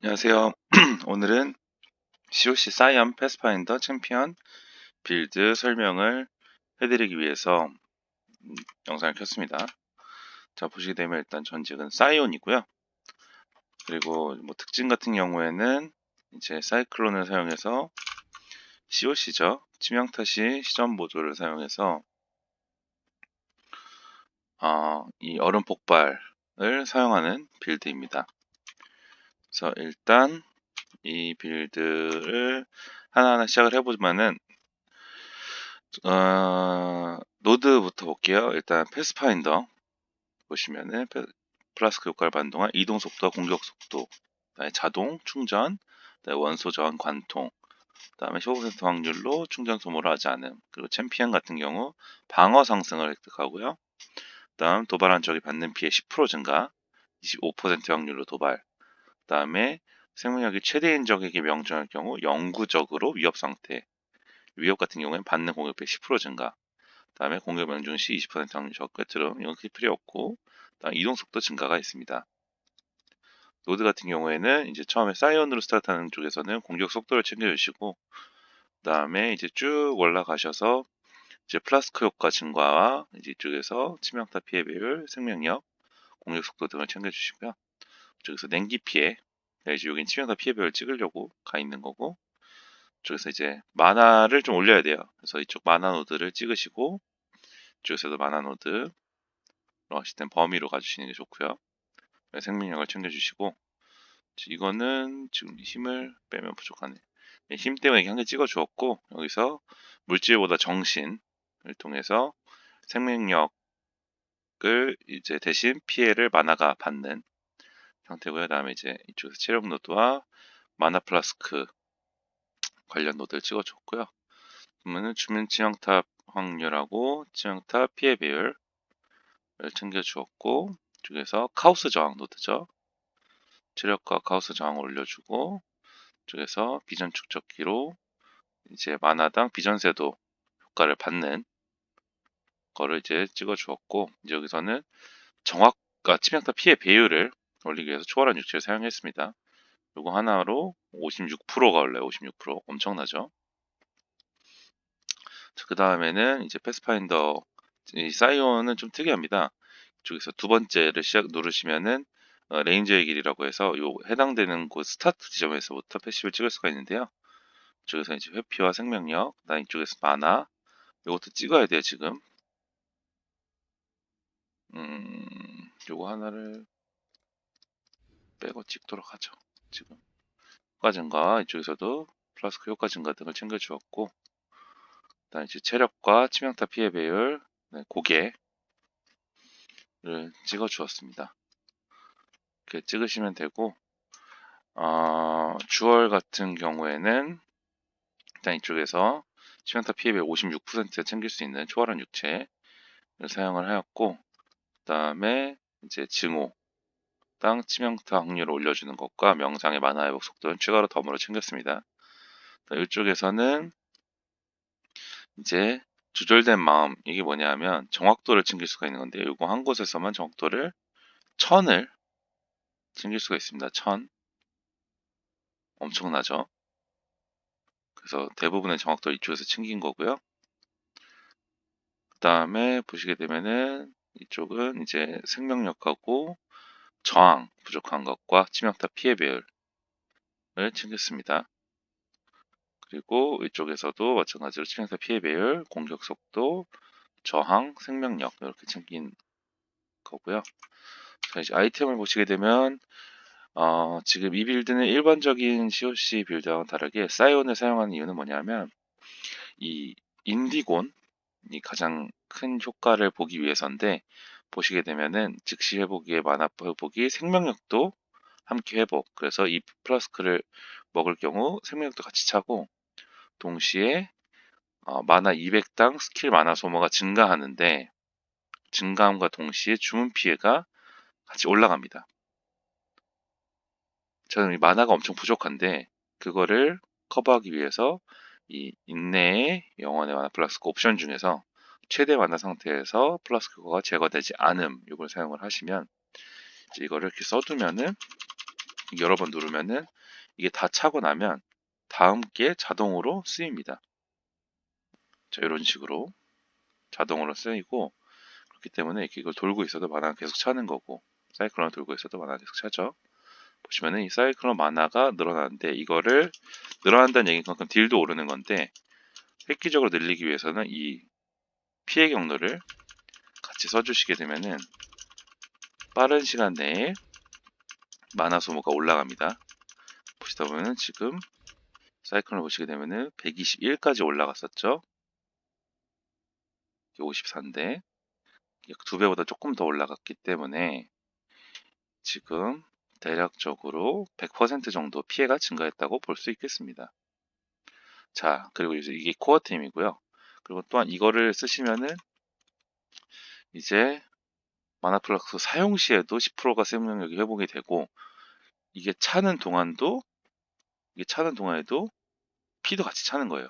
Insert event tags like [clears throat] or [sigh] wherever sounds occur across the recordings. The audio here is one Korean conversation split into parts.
안녕하세요. [clears throat] 오늘은 COC 사이언 패스파인더 챔피언 빌드 설명을 해드리기 위해서 음, 영상을 켰습니다. 자 보시게 되면 일단 전직은 사이온이고요. 그리고 뭐 특징 같은 경우에는 이제 사이클론을 사용해서 COC죠. 치명타 시 시전 보조를 사용해서 어, 이 얼음 폭발을 사용하는 빌드입니다. 그래서 일단 이 빌드를 하나하나 시작을 해보면은 어, 노드부터 볼게요. 일단 패스파인더 보시면은 플라스크 효과를 반동한 이동 속도와 공격 속도, 그다음에 자동 충전, 그다음에 원소 저항 관통, 그다음에 15% 확률로 충전 소모를 하지 않음. 그리고 챔피언 같은 경우 방어 상승을 획득하고요. 그다음 도발한 적이 받는 피해 10% 증가, 25% 확률로 도발. 그다음에 생명력이 최대인 적에게 명중할 경우 영구적으로 위협 상태. 위협 같은 경우에는 받는 공격비 10% 증가. 다음에 공격 명중 시 20% 확률 적끝으로 이건 필요 없고 다음 이동 속도 증가가 있습니다. 노드 같은 경우에는 이제 처음에 사이언으로 스타트하는 쪽에서는 공격 속도를 챙겨주시고 그 다음에 이제 쭉 올라가셔서 이제 플라스크 효과 증가와 이제 이쪽에서 치명타 피해 배율, 생명력, 공격 속도 등을 챙겨주시고요. 이쪽에서 냉기 피해 네, 이제 여긴 치명타 피해별을 찍으려고 가 있는 거고 이쪽에서 이제 만화를 좀 올려야 돼요. 그래서 이쪽 만화 노드를 찍으시고 이쪽에서도 만화 노드 하실 땐 범위로 가주시는 게 좋고요. 네, 생명력을 챙겨주시고 이거는 지금 힘을 빼면 부족하네. 네, 힘 때문에 한 개 찍어 주었고 여기서 물질보다 정신을 통해서 생명력을 이제 대신 피해를 만화가 받는 형태고요. 다음에 이제 이쪽에서 체력 노드와 마나 플라스크 관련 노드를 찍어줬고요. 그러면은 주민 치명탑 확률하고 치명탑 피해 배율을 챙겨주었고 이쪽에서 카우스 저항 노드죠. 체력과 카우스 저항을 올려주고 이쪽에서 비전 축적기로 이제 만화당 비전세도 효과를 받는 거를 이제 찍어 주었고 이제 여기서는 정확과 치명타 피해 배율을 올리기 위해서 초월한 육체를 사용했습니다. 이거 하나로 56%가 올라요. 56% 엄청나죠. 그 다음에는 이제 패스파인더 이 사이온은 좀 특이합니다. 이쪽에서 두 번째를 시작 누르시면은 어, 레인저의 길이라고 해서 요 해당되는 곳 스타트 지점에서부터 패시브를 찍을 수가 있는데요. 이쪽에서 이제 회피와 생명력, 그다음 이쪽에서 마나 이것도 찍어야 돼요 지금. 음, 요거 하나를 빼고 찍도록 하죠. 지금 효과 증가 이쪽에서도 플라스크 효과 증가 등을 챙겨주었고 그다음 이제 체력과 치명타 피해 배율 네, 고개를 찍어주었습니다. 이렇게 찍으시면 되고 어, 주얼 같은 경우에는 일단 이쪽에서 치명타 피해 배율 56% 챙길 수 있는 초월한 육체를 사용을 하였고 그 다음에 이제 증오 땅 치명타 확률을 올려주는 것과 명장의 만화 회복 속도는 추가로 덤으로 챙겼습니다. 이쪽에서는 이제 조절된 마음 이게 뭐냐면 정확도를 챙길 수가 있는 건데요. 이거 한 곳에서만 정확도를 천을 챙길 수가 있습니다. 천 엄청나죠? 그래서 대부분의 정확도를 이쪽에서 챙긴 거고요. 그 다음에 보시게 되면은 이쪽은 이제 생명력하고 저항 부족한 것과 치명타 피해 배율을 챙겼습니다. 그리고 이쪽에서도 마찬가지로 치명타 피해 배율, 공격 속도, 저항, 생명력 이렇게 챙긴 거고요. 자, 이제 아이템을 보시게 되면 어, 지금 이 빌드는 일반적인 COC 빌드와는 다르게 사이온을 사용하는 이유는 뭐냐면 이 인디곤이 가장 큰 효과를 보기 위해서인데 보시게 되면은 즉시 회복의 만화 회복이 생명력도 함께 회복. 그래서 이 플라스크를 먹을 경우 생명력도 같이 차고 동시에 어, 만화 200당 스킬 만화 소모가 증가하는데 증가함과 동시에 주문 피해가 같이 올라갑니다. 저는 이 만화가 엄청 부족한데 그거를 커버하기 위해서 이 인내의 영원의 만화 플러스크 옵션 중에서 최대 만화 상태에서 플라스크가 제거되지 않음 이걸 사용을 하시면 이거를 이렇게 써두면은 여러 번 누르면은 이게 다 차고 나면 다음 게 자동으로 쓰입니다. 자, 이런 식으로 자동으로 쓰이고 그렇기 때문에 이렇게 이걸 돌고 있어도 만화가 계속 차는 거고 사이클론 돌고 있어도 만화가 계속 차죠. 보시면은 이 사이클론 만화가 늘어나는데 이거를 늘어난다는 얘기는 그만큼 딜도 오르는 건데 획기적으로 늘리기 위해서는 이 피해 경로를 같이 써주시게 되면은 빠른 시간 내에 만화 소모가 올라갑니다. 보시다 보면은 지금 사이클을 보시게 되면은 121까지 올라갔었죠. 54인데 두 배보다 조금 더 올라갔기 때문에 지금 대략적으로 100% 정도 피해가 증가했다고 볼 수 있겠습니다. 자, 그리고 이제 이게 코어템이고요. 그리고 또한 이거를 쓰시면은 이제 마나플락스 사용 시에도 10%가 생명력이 회복이 되고 이게 차는 동안도 이게 차는 동안에도 피도 같이 차는 거예요.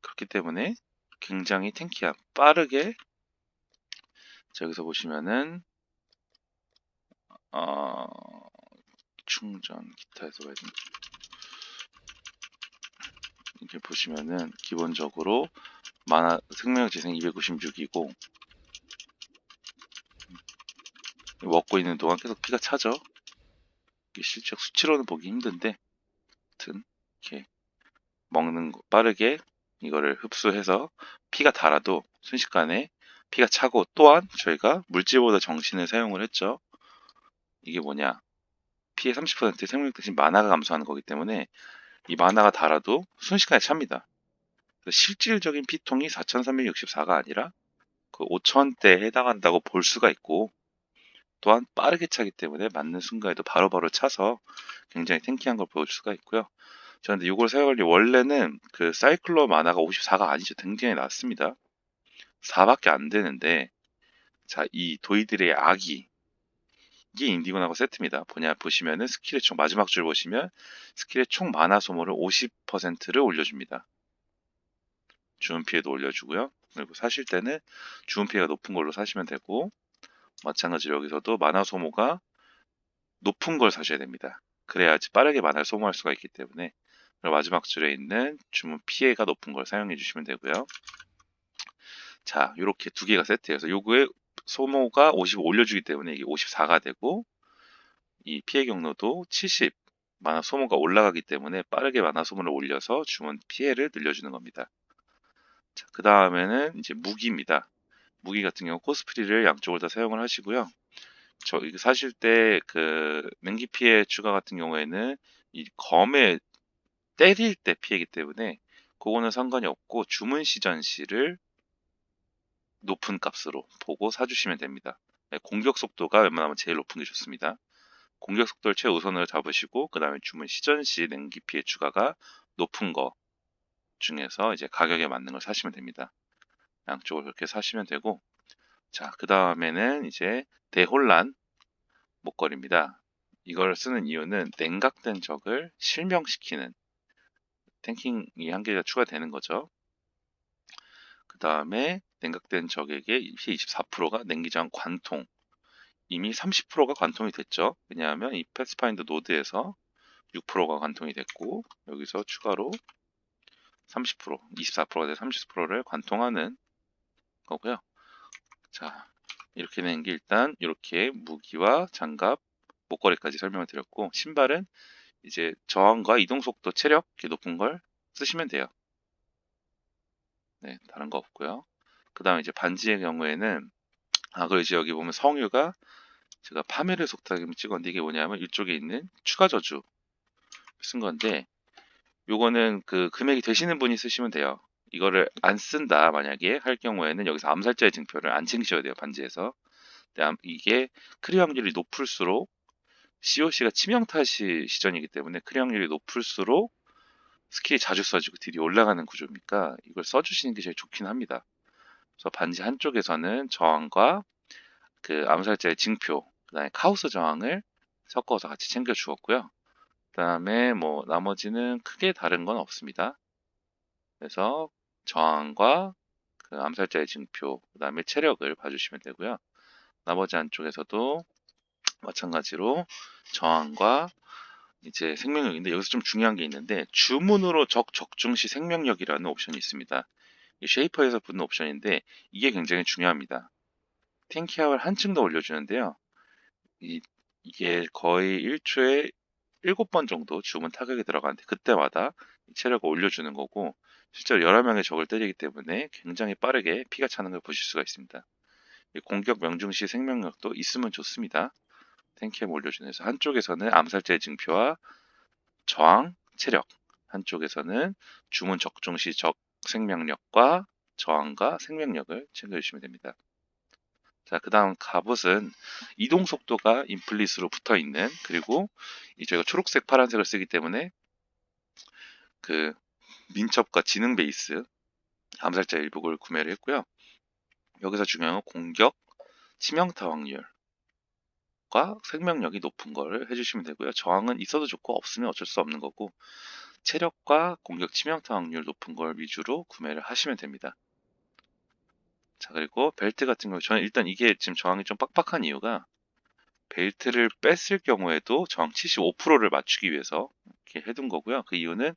그렇기 때문에 굉장히 탱키한 빠르게 자, 여기서 보시면은 어, 충전 기타에서 봐야 됩니다. 이렇게 보시면은 기본적으로 만화 생명력 재생 296이고 먹고 있는 동안 계속 피가 차죠. 실적 수치로는 보기 힘든데, 아무튼 이렇게 먹는 거 빠르게 이거를 흡수해서 피가 달아도 순식간에 피가 차고 또한 저희가 물질보다 정신을 사용을 했죠. 이게 뭐냐? 피의 30% 생명력 대신 만화가 감소하는 거기 때문에 이 만화가 달아도 순식간에 찹니다. 실질적인 피통이 4,364가 아니라 그 5,000대에 해당한다고 볼 수가 있고 또한 빠르게 차기 때문에 맞는 순간에도 바로바로 차서 굉장히 탱키한 걸 보여줄 수가 있고요. 저는 이걸 사용할 때 원래는 그 사이클로 만화가 54가 아니죠. 굉장히 낮습니다. 4밖에 안 되는데 자, 이 도이들의 아기 이게 인디고나고 세트입니다. 뭐냐 보시면은 스킬의 총 마지막 줄 보시면 스킬의 총 만화 소모를 50%를 올려줍니다. 주문 피해도 올려주고요. 그리고 사실 때는 주문 피해가 높은 걸로 사시면 되고 마찬가지로 여기서도 만화 소모가 높은 걸 사셔야 됩니다. 그래야지 빠르게 만화를 소모할 수가 있기 때문에 마지막 줄에 있는 주문 피해가 높은 걸 사용해 주시면 되고요. 자, 이렇게 두 개가 세트여서 요거에 소모가 50 올려주기 때문에 이게 54가 되고 이 피해 경로도 70 만화 소모가 올라가기 때문에 빠르게 만화 소모를 올려서 주문 피해를 늘려주는 겁니다. 자, 그 다음에는 이제 무기입니다. 무기 같은 경우 코스프리를 양쪽을 다 사용을 하시고요. 저 이거 사실 때그 냉기 피해 추가 같은 경우에는 이 검에 때릴 때 피해이기 때문에 그거는 상관이 없고 주문 시전 시를 높은 값으로 보고 사주시면 됩니다. 네, 공격 속도가 웬만하면 제일 높은 게 좋습니다. 공격 속도를 최우선으로 잡으시고 그 다음에 주문 시전 시 냉기 피해 추가가 높은 거 중에서 이제 가격에 맞는 걸 사시면 됩니다. 양쪽을 그렇게 사시면 되고 자, 그 다음에는 이제 대혼란 목걸이입니다. 이걸 쓰는 이유는 냉각된 적을 실명시키는 탱킹이 한 개가 추가되는 거죠. 그 다음에 냉각된 적에게 24%가 냉기장 관통 이미 30%가 관통이 됐죠. 왜냐하면 이 패스파인더 노드에서 6%가 관통이 됐고 여기서 추가로 30% 24%가 돼 30%를 관통하는 거고요. 자, 이렇게 된게 일단 이렇게 무기와 장갑, 목걸이까지 설명을 드렸고 신발은 이제 저항과 이동 속도, 체력 이렇게 높은 걸 쓰시면 돼요. 네, 다른 거 없고요. 그 다음에 이제 반지의 경우에는 아, 그리고 이제 여기 보면 성유가 제가 파멸의 속삭임 찍었는데 이게 뭐냐면 이쪽에 있는 추가 저주 쓴 건데 요거는 그 금액이 되시는 분이 쓰시면 돼요. 이거를 안 쓴다 만약에 할 경우에는 여기서 암살자의 증표를 안 챙기셔야 돼요 반지에서 이게 크리 확률이 높을수록 COC가 치명타 시 시전이기 때문에 크리 확률이 높을수록 스킬이 자주 써지고 딜이 올라가는 구조니까 이걸 써주시는 게 제일 좋긴 합니다. 그래서 반지 한쪽에서는 저항과 그 암살자의 징표, 그 다음에 카오스 저항을 섞어서 같이 챙겨 주었고요. 그 다음에 뭐 나머지는 크게 다른 건 없습니다. 그래서 저항과 그 암살자의 징표, 그 다음에 체력을 봐주시면 되고요. 나머지 안쪽에서도 마찬가지로 저항과 이제 생명력인데 여기서 좀 중요한 게 있는데 주문으로 적 적중시 생명력이라는 옵션이 있습니다. 이 쉐이퍼에서 붙는 옵션인데 이게 굉장히 중요합니다. 탱키아를 한층 더 올려주는데요. 이, 이게 거의 1초에 7번 정도 주문 타격이 들어가는데 그때마다 체력을 올려주는 거고 실제로 여러 명의 적을 때리기 때문에 굉장히 빠르게 피가 차는 걸 보실 수가 있습니다. 공격 명중시 생명력도 있으면 좋습니다. 탱키에 올려주는 해서 한쪽에서는 암살자의 증표와 저항, 체력 한쪽에서는 주문 적중 시 적 생명력과 저항과 생명력을 챙겨주시면 됩니다. 자, 그 다음 갑옷은 이동 속도가 인플릿으로 붙어 있는 그리고 이 저희가 초록색, 파란색을 쓰기 때문에 그 민첩과 지능 베이스 암살자 일복을 구매를 했고요. 여기서 중요한 건 공격, 치명타 확률과 생명력이 높은 걸 해주시면 되고요. 저항은 있어도 좋고 없으면 어쩔 수 없는 거고 체력과 공격 치명타 확률 높은 걸 위주로 구매를 하시면 됩니다. 자 그리고 벨트 같은 경우 저는 일단 이게 지금 저항이 좀 빡빡한 이유가 벨트를 뺐을 경우에도 저항 75%를 맞추기 위해서 이렇게 해둔 거고요. 그 이유는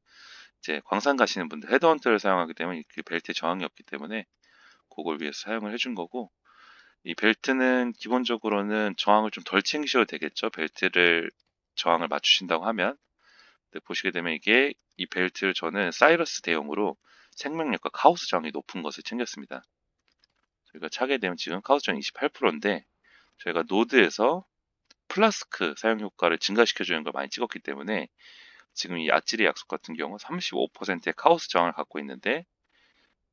이제 광산 가시는 분들 헤드헌터를 사용하기 때문에 그 벨트에 저항이 없기 때문에 그걸 위해서 사용을 해준 거고 이 벨트는 기본적으로는 저항을 좀 덜 챙기셔도 되겠죠. 벨트를 저항을 맞추신다고 하면 보시게 되면 이게 이 벨트를 저는 사이러스 대용으로 생명력과 카오스 저항이 높은 것을 챙겼습니다. 저희가 차게 되면 지금 카오스 저항 28%인데 저희가 노드에서 플라스크 사용 효과를 증가시켜주는 걸 많이 찍었기 때문에 지금 이 아찔의 약속 같은 경우 35%의 카오스 저항을 갖고 있는데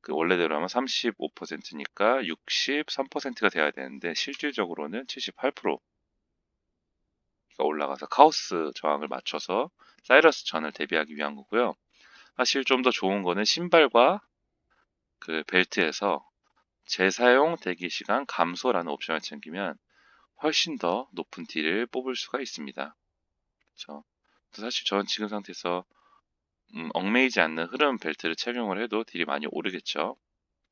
그 원래대로 하면 35%니까 63%가 돼야 되는데 실질적으로는 78% 가 올라가서 카오스 저항을 맞춰서 사이러스 전을 대비하기 위한 거고요. 사실 좀 더 좋은 거는 신발과 그 벨트에서 재사용 대기 시간 감소라는 옵션을 챙기면 훨씬 더 높은 딜을 뽑을 수가 있습니다. 그렇죠? 사실 저는 지금 상태에서 음, 얽매이지 않는 흐름 벨트를 착용을 해도 딜이 많이 오르겠죠.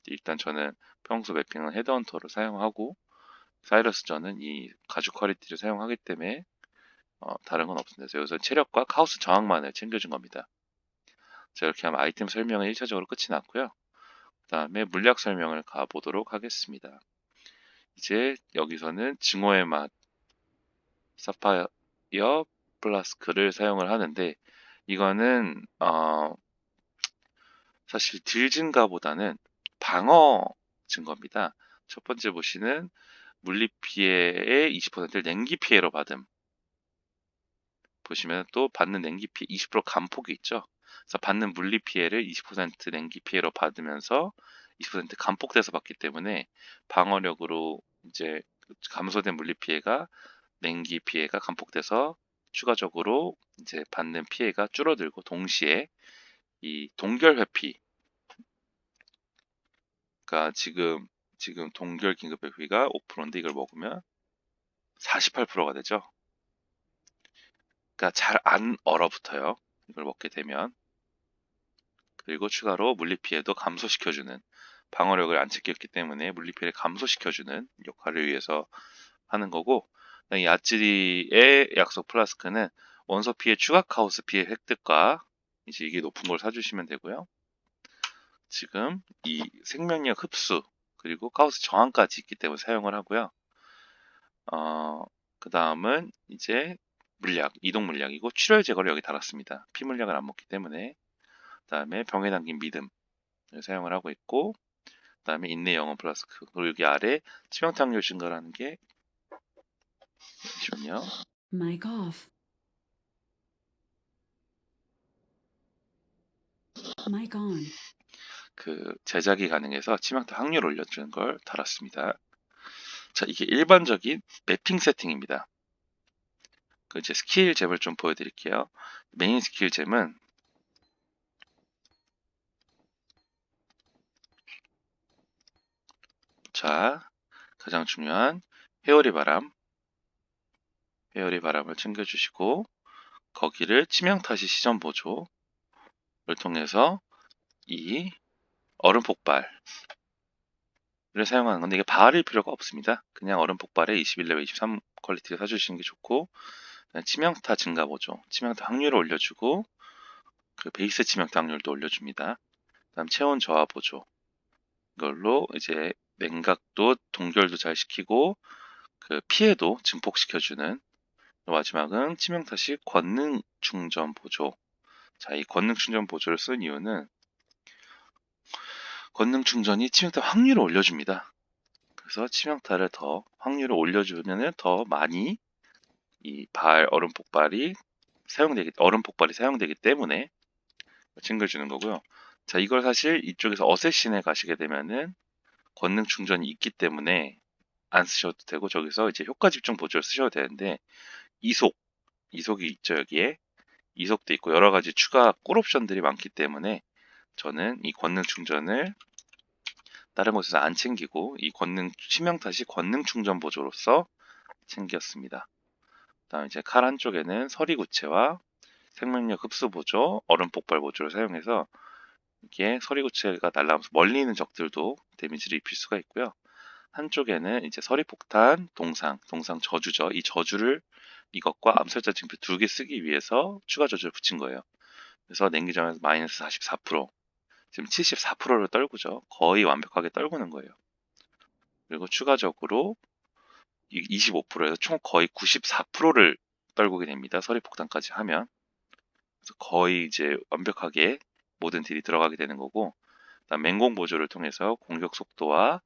일단 저는 평소 맵핑은 헤드헌터로 사용하고 사이러스 저는 이 가죽 퀄리티를 사용하기 때문에 어, 다른 건 없습니다. 여기서 체력과 카오스 저항만을 챙겨준 겁니다. 자 이렇게 하면 아이템 설명은 1차적으로 끝이 났고요. 그 다음에 물약 설명을 가보도록 하겠습니다. 이제 여기서는 증오의 맛 사파이어 플라스크를 사용을 하는데 이거는 어, 사실 딜 증가보다는 방어 증거입니다. 첫 번째 보시는 물리 피해의 20%를 냉기 피해로 받음. 보시면 또 받는 냉기 피해 20% 감폭이 있죠. 그래서 받는 물리 피해를 20% 냉기 피해로 받으면서 20% 감폭돼서 받기 때문에 방어력으로 이제 감소된 물리 피해가 냉기 피해가 감폭돼서 추가적으로 이제 받는 피해가 줄어들고 동시에 이 동결 회피 그러니까 지금 지금 동결 긴급 회피가 5%인데 이걸 먹으면 48%가 되죠. 그러니까 잘 안 얼어붙어요. 이걸 먹게 되면 그리고 추가로 물리 피해도 감소시켜주는 방어력을 안 챙겼기 때문에 물리 피해를 감소시켜주는 역할을 위해서 하는 거고 이 아찌리의 약속 플라스크는 원소 피해 추가 카오스 피해 획득과 이제 이게 높은 걸 사주시면 되고요. 지금 이 생명력 흡수 그리고 카오스 저항까지 있기 때문에 사용을 하고요. 어, 그 다음은 이제 물약, 이동 물약이고 출혈 제거를 여기 달았습니다. 피 물약을 안 먹기 때문에 그 다음에 병에 담긴 믿음 을 사용을 하고 있고 그 다음에 인내 영혼 플라스크 그리고 여기 아래 치명타률 증가라는 게 잠시만요. Mic off. Mic on. 그 제작이 가능해서 치명타 확률 올려주는 걸 달았습니다. 자, 이게 일반적인 매핑 세팅입니다. 그 이제 스킬 잼을 좀 보여드릴게요. 메인 스킬 잼은 자, 가장 중요한 회오리 바람, 회오리 바람을 챙겨주시고 거기를 치명타시 시전 보조를 통해서 이 얼음 폭발을 사용하는 건데 이게 바를 필요가 없습니다. 그냥 얼음 폭발에 21레벨 23 퀄리티를 사주시는 게 좋고 치명타 증가 보조, 치명타 확률을 올려주고 그 베이스 치명타 확률도 올려줍니다. 그다음 체온 저하 보조 이걸로 이제 냉각도 동결도 잘 시키고 그 피해도 증폭시켜주는 마지막은 치명타 시 권능 충전 보조. 자, 이 권능 충전 보조를 쓴 이유는 권능 충전이 치명타 확률을 올려줍니다. 그래서 치명타를 더 확률을 올려주면 더 많이 이 발 얼음 폭발이 사용되기 얼음 폭발이 사용되기 때문에 칭글 주는 거고요. 자, 이걸 사실 이쪽에서 어쌔신에 가시게 되면은 권능 충전이 있기 때문에 안 쓰셔도 되고 저기서 이제 효과 집중 보조를 쓰셔도 되는데 이속 이속이 있죠 여기에 이속도 있고 여러 가지 추가 꿀 옵션들이 많기 때문에 저는 이 권능 충전을 다른 곳에서 안 챙기고 이 권능 치명타 시 권능 충전 보조로서 챙겼습니다. 다음 이제 칼 한쪽에는 서리구체와 생명력 흡수 보조, 얼음 폭발 보조를 사용해서 이게 서리구체가 날아가면서 멀리 있는 적들도 데미지를 입힐 수가 있고요. 한쪽에는 이제 서리폭탄, 동상, 동상 저주죠. 이 저주를 이것과 암살자 징표 두 개 쓰기 위해서 추가 저주를 붙인 거예요. 그래서 냉기점에서 마이너스 44%, 지금 74%를 떨구죠. 거의 완벽하게 떨구는 거예요. 그리고 추가적으로 25%에서 총 거의 94%를 떨구게 됩니다. 서리폭탄까지 하면. 그래서 거의 이제 완벽하게 모든 딜이 들어가게 되는 거고, 그다음 맹공 보조를 통해서 공격 속도와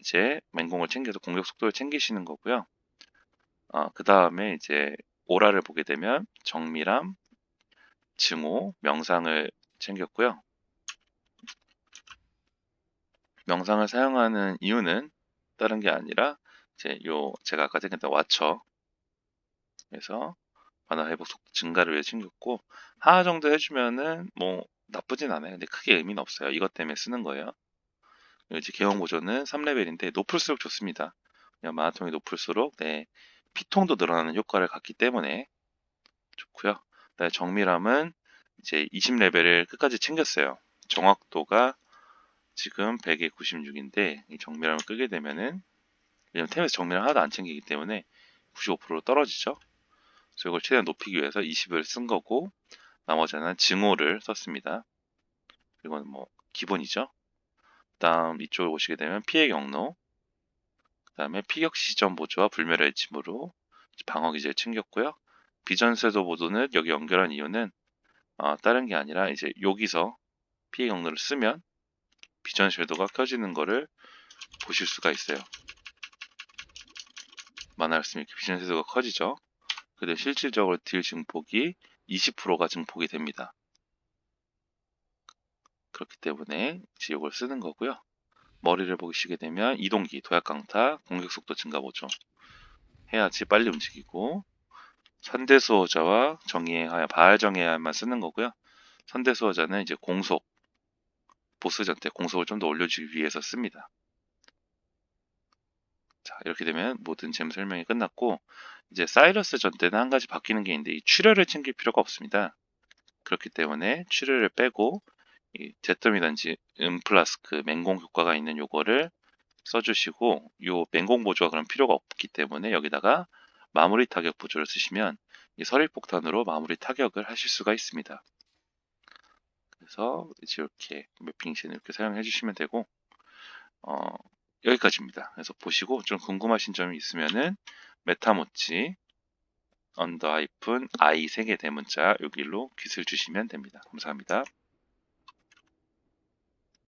이제 맹공을 챙겨서 공격 속도를 챙기시는 거고요. 어, 그 다음에 이제 오라를 보게 되면 정밀함, 증오, 명상을 챙겼고요. 명상을 사용하는 이유는 다른 게 아니라 이제 요 제가 아까 생겼던 와처 그래서 만화 회복 속도 증가를 위해 챙겼고 하나 정도 해주면은 뭐 나쁘진 않아요. 근데 크게 의미는 없어요. 이것 때문에 쓰는 거예요. 이제 개원 보조는 3레벨인데 높을수록 좋습니다. 그냥 마라톤이 높을수록 네, 피통도 늘어나는 효과를 갖기 때문에 좋고요. 그다음에 정밀함은 이제 20레벨을 끝까지 챙겼어요. 정확도가 지금 100에 96인데 이 정밀함을 끄게 되면은 왜냐면 템에서 정밀함 하나도 안 챙기기 때문에 95% 떨어지죠. 그래서 이걸 최대한 높이기 위해서 20을 쓴 거고 나머지는 증오를 썼습니다. 그리고 뭐 기본이죠. 다음 이쪽을 보시게 되면 피해 경로 그 다음에 피격 시점 보조와 불멸의 침으로 방어 기제를 챙겼고요. 비전쇄도 보도는 여기 연결한 이유는 어, 다른 게 아니라 이제 여기서 피해 경로를 쓰면 비전 섀도가 켜지는 거를 보실 수가 있어요. 이렇게 비전 섀도가 커지죠. 근데 실질적으로 딜 증폭이 20%가 증폭이 됩니다. 그렇기 때문에 이걸 쓰는 거고요. 머리를 보시게 되면 이동기, 도약 강타, 공격 속도 증가 보죠. 해야지 빨리 움직이고 선대 수호자와 정의하여 바알 정의하여만 쓰는 거고요. 선대 수호자는 이제 공속 보스전 때 공속을 좀 더 올려주기 위해서 씁니다. 자 이렇게 되면 모든 잼 설명이 끝났고 이제 사이러스 전 때는 한 가지 바뀌는 게 있는데 이 출혈을 챙길 필요가 없습니다. 그렇기 때문에 출혈을 빼고 이 제점이든지 음플라스크 맹공 효과가 있는 요거를 써주시고 요 맹공 보조가 그럼 필요가 없기 때문에 여기다가 마무리 타격 보조를 쓰시면 이 서리폭탄으로 마무리 타격을 하실 수가 있습니다. 그래서 이제 이렇게 매핑신 이렇게 사용해 주시면 되고 어, 여기까지입니다. 그래서 보시고 좀 궁금하신 점이 있으면은 메타모치 언더 하이픈 i 3개 대문자 여기로 깃을 주시면 됩니다. 감사합니다.